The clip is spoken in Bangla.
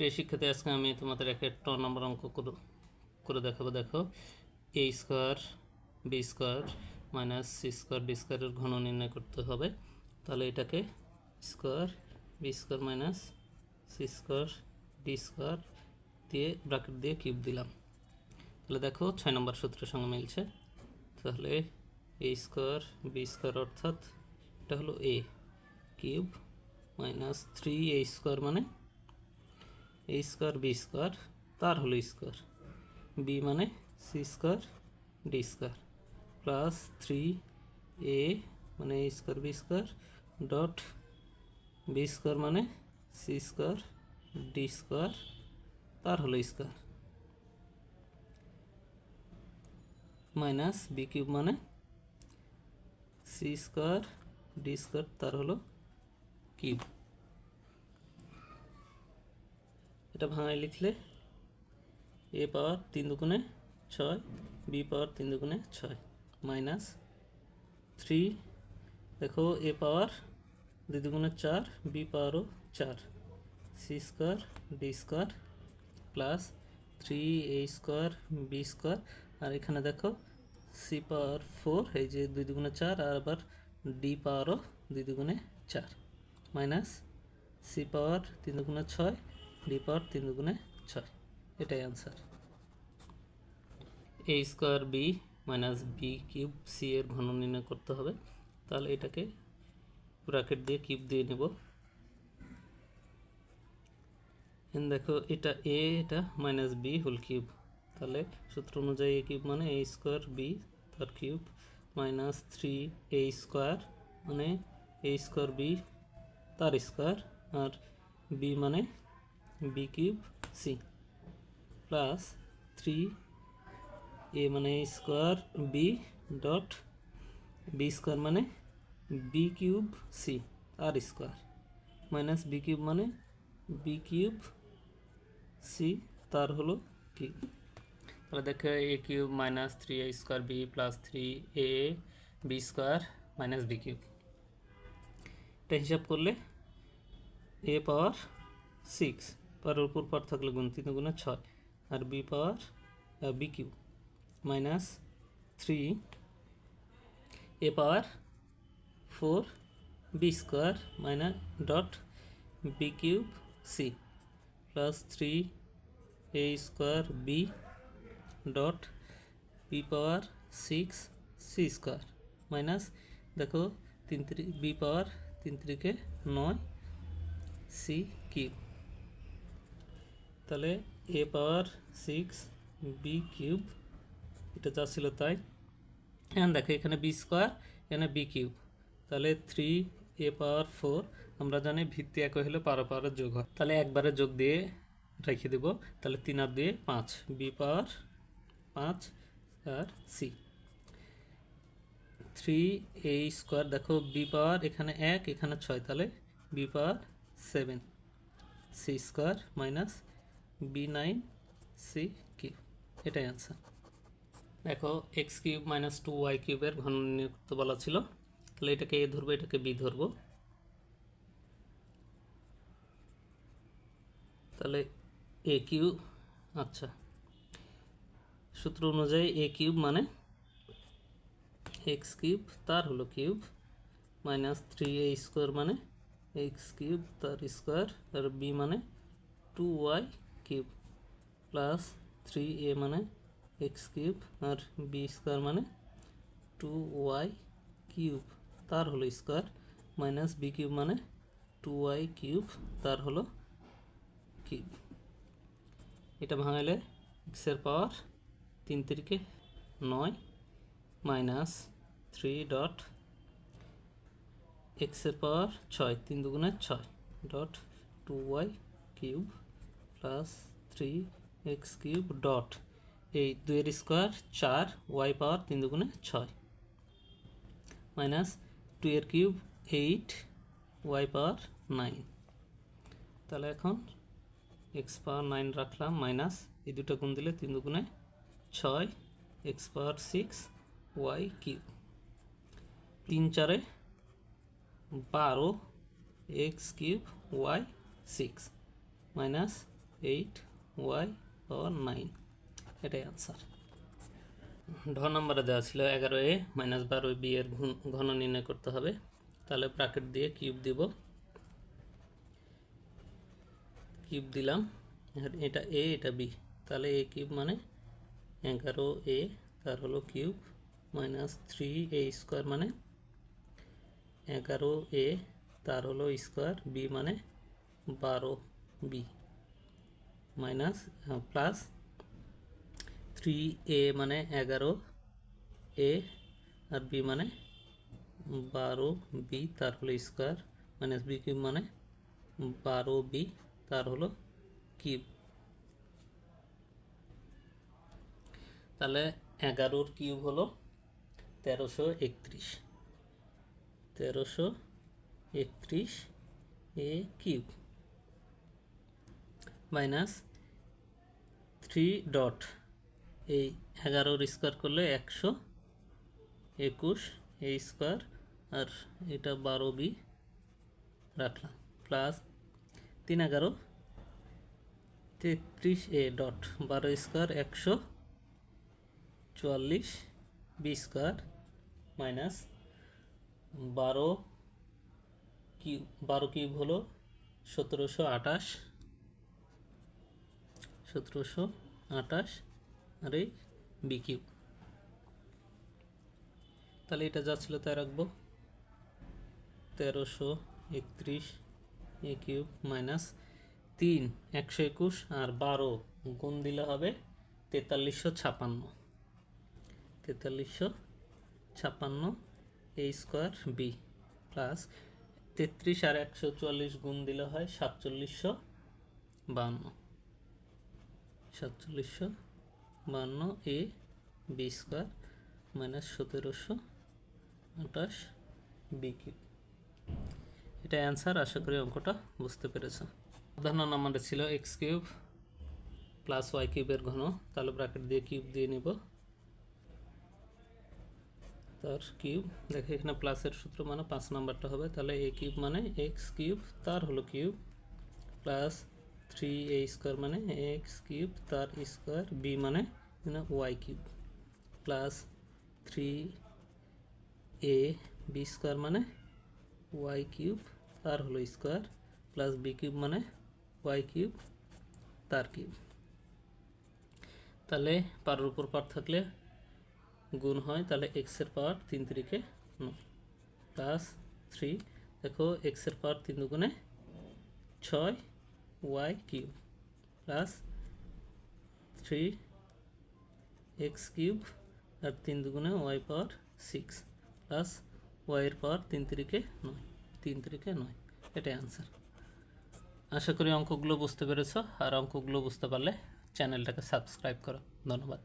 প্রিয় শিক্ষার্থী, আজকে আমি তোমাদের একটা ট নম্বর অঙ্ক করে দেখাবো। দেখো A square B square minus C square D স্কোয়ারের ঘন নির্ণয় করতে হবে। তাহলে এটাকে square B square minus C square D square দিয়ে ব্র্যাকেট দিয়ে কিউব দিলাম। তাহলে দেখো, ছয় নম্বর সূত্রের সঙ্গে মিলছে। তাহলে এ স্কোয়ার বি স্কোয়ার অর্থাৎ এটা হলো A cube minus three A square মানে এ স্কোয়ার বি স্কোয়ার তার হলো স্কোয়ার বি মানে C square D square plus three A মানে A square B square dot B square মানে সি স্কোয়ার ডি স্কোয়ার তার হলো স্কোয়ার মাইনাস বি কিউব মানে সি স্কোয়ার ডি স্কোয়ার তার হলো কিউব এটা ভাঙায় লিখলে, এ পাওয়ার তিন দুগুণে ছয়, বি পাওয়ার তিন দুগুণে ছয়, মাইনাস থ্রি, দেখো এ পাওয়ার দুই দুগুণে চার, বি পাওয়ারও চার, C square, D square plus three A square, B square, আর এখানে দেখো সি পাওয়ার ফোর, এই যে দুই দুগুণে চার, আর আবার ডি পাওয়ারও দুই দুগুণে চার, মাইনাস সি পাওয়ার তিন দুগুণে ছয় ডি পাওয়ার তিন দুগুণে ছয়। এটাই answer A square B minus B cube C এর ঘন নির্ণয় করতে হবে। তাহলে এটাকে ব্র্যাকেট দিয়ে কিউব দিয়ে নেব। দেখো, এটা এ এটা মাইনাস বি হোল কিউব তাহলে সূত্র অনুযায়ী এ কিউব মানে এ স্কোয়ার বি তার cube minus three A square মানে এ স্কোয়ার বি তার স্কোয়ার আর বি মানে B cube C plus three A মানে square B dot B square মানে বি কিউব সি আর স্কোয়ার মাইনাস বি কিউব মানে বি কিউব সি তার হলো কিউব তাহলে দেখো A cube minus three A square B plus three A B square minus B cube এটা হিসাব করলে এ পাওয়ার সিক্স পাওয়ার উপর পার থাকলে গুণ তিন গুণে ছয়। আর B power B Q minus three A power four B square minus dot B cube C plus three A square B dot B power six C square minus দেখো তিন বি পাওয়ার তিন নয় সি কিউব। তাহলে A power six B cube এটা যা ছিল তাই। এখন দেখো এখানে বি স্কোয়ার এখানে বি কিউব তাহলে থ্রি এ পাওয়ার ফোর আমরা জানি ভিত্তি এক হলে পারো পাওয়ারের যোগ হয়। তাহলে একবারে যোগ দিয়ে রেখে দেব। তাহলে তিন আর দিয়ে পাঁচ। বি পাওয়ার পাঁচ আর সি থ্রি এ স্কোয়ার দেখো বি পাওয়ার এখানে এক, এখানে ছয়। তাহলে B power seven C square minus B nine C cube এটাই আনসার দেখো X cube minus two Y কিউবের ঘন নির্ণয় বলা ছিল। তাহলে এটাকে এ ধরবো, এটাকে বি ধরবো। তাহলে এ কিউব আচ্ছা। সূত্র অনুযায়ী এ কিউব মানে এক্স কিউব তার হলো cube minus three A square মানে এক্স কিউব তার স্কোয়ার আর বি মানে two Y cube plus three A মানে এক্স কিউব আর বি স্কোয়ার মানে টু ওয়াই কিউব তার হলো স্কোয়ার মাইনাস বি কিউব মানে টু ওয়াই কিউব তার হলো কিউব এটা ভাঙাইলে এক্সের পাওয়ার তিন তিরিকে নয় মাইনাস থ্রি ডট এক্সের পাওয়ার ছয়, তিন দুগুণে ছয় dot two Y cube plus three X cube dot এই দুইয়ের স্কোয়ার চার ওয়াই পাওয়ার তিন দুগুণে ছয়। মাইনাস টু এর cube eight Y power nine তাহলে এখন এক্স পাওয়ার নাইন রাখলাম মাইনাস এই দুটো গুণ দিলে তিন দুগুণে ছয় X power six Y cube তিন চারে বারো X cube Y six minus eight Y power nine. এটাই আনসার ঢ নম্বরে দেওয়া ছিল এগারো এ মাইনাস বারো বি এর ঘন- নির্ণয় করতে হবে। তাহলে ব্রাকেট দিয়ে কিউব দিব। কিউব দিলাম। এটা এ এটা বি তাহলে এ কিউব মানে এগারো এ তার হলো cube minus three A square মানে এগারো এ তার হলো স্কোয়ার বি মানে বারো B minus plus three A মানে এগারো এ আর বি মানে বারো বি তার হলো স্কোয়ার মাইনাস বি কিউব মানে বারো বি তার হলো কিউব তাহলে এগারোর কিউব হলো তেরোশো একত্রিশ। তেরোশো একত্রিশ A cube minus three dot. এই এগারোর স্কোয়ার করলে একশো একুশ এ স্কোয়ার, আর এটা বারো বি রাখলাম। প্লাস তিন এগারো তেত্রিশ এ ডট, বারো স্কোয়ার একশো চুয়াল্লিশ বি স্কোয়ার মাইনাস বারো কিউব বারো কিউব হলো সতেরোশো আঠাশ সতেরোশো আঠাশ আর এই বি কিউব তাহলে এটা যা ছিল তাই রাখব। তেরোশো একত্রিশ এ কিউব মাইনাস তিন, একশো একুশ আর বারো গুণ দিলে হবে তেতাল্লিশশো ছাপান্ন। তেতাল্লিশশো ছাপান্ন এ স্কোয়ার বি প্লাস তেত্রিশ আর একশো চুয়াল্লিশ গুণ দিলে হয় সাতচল্লিশশো বান্ন সাতচল্লিশশো, বান্ন এ বি স্কোয়ার মাইনাস সতেরোশো আঠাশ বি কিউব। এটা অ্যান্সার, আশা করি অঙ্কটা বুঝতে পেরেছ। উদাহরণ নাম্বারে ছিল এক্স কিউব প্লাস ওয়াই কিউবের ঘন, তাহলে ব্র্যাকেট দিয়ে কিউব দিয়ে নিব। তার কিউব, দেখে এখানে প্লাসের সূত্র মানে পাঁচ নাম্বারটা হবে, তাহলে এ কিউব মানে এক্স কিউব, তার হলো cube plus three A square মানে এক্স কিউব তার স্কোয়ার বি মানে Y cube plus three A B square মানে ওয়াই কিউব তার হলো স্কোয়ার প্লাস বি কিউব মানে ওয়াই কিউব তার কিউব তাহলে পারের উপর পার থাকলে গুণ হয়, তাহলে এক্সের পাওয়ার তিন তিরিকে নয় প্লাস থ্রি দেখো এক্সের পাওয়ার তিন দুগুণে ছয় Y cube plus three X cube আর তিন দুগুণে ওয়াই পাওয়ার সিক্স প্লাস ওয়াইয়ের পাওয়ার তিন তিরিকে নয়, তিন তিরিকে নয়, এটাই আনসার আশা করি অঙ্কগুলো বুঝতে পেরেছ, আর অঙ্কগুলো বুঝতে পারলে চ্যানেলটাকে সাবস্ক্রাইব করো, ধন্যবাদ।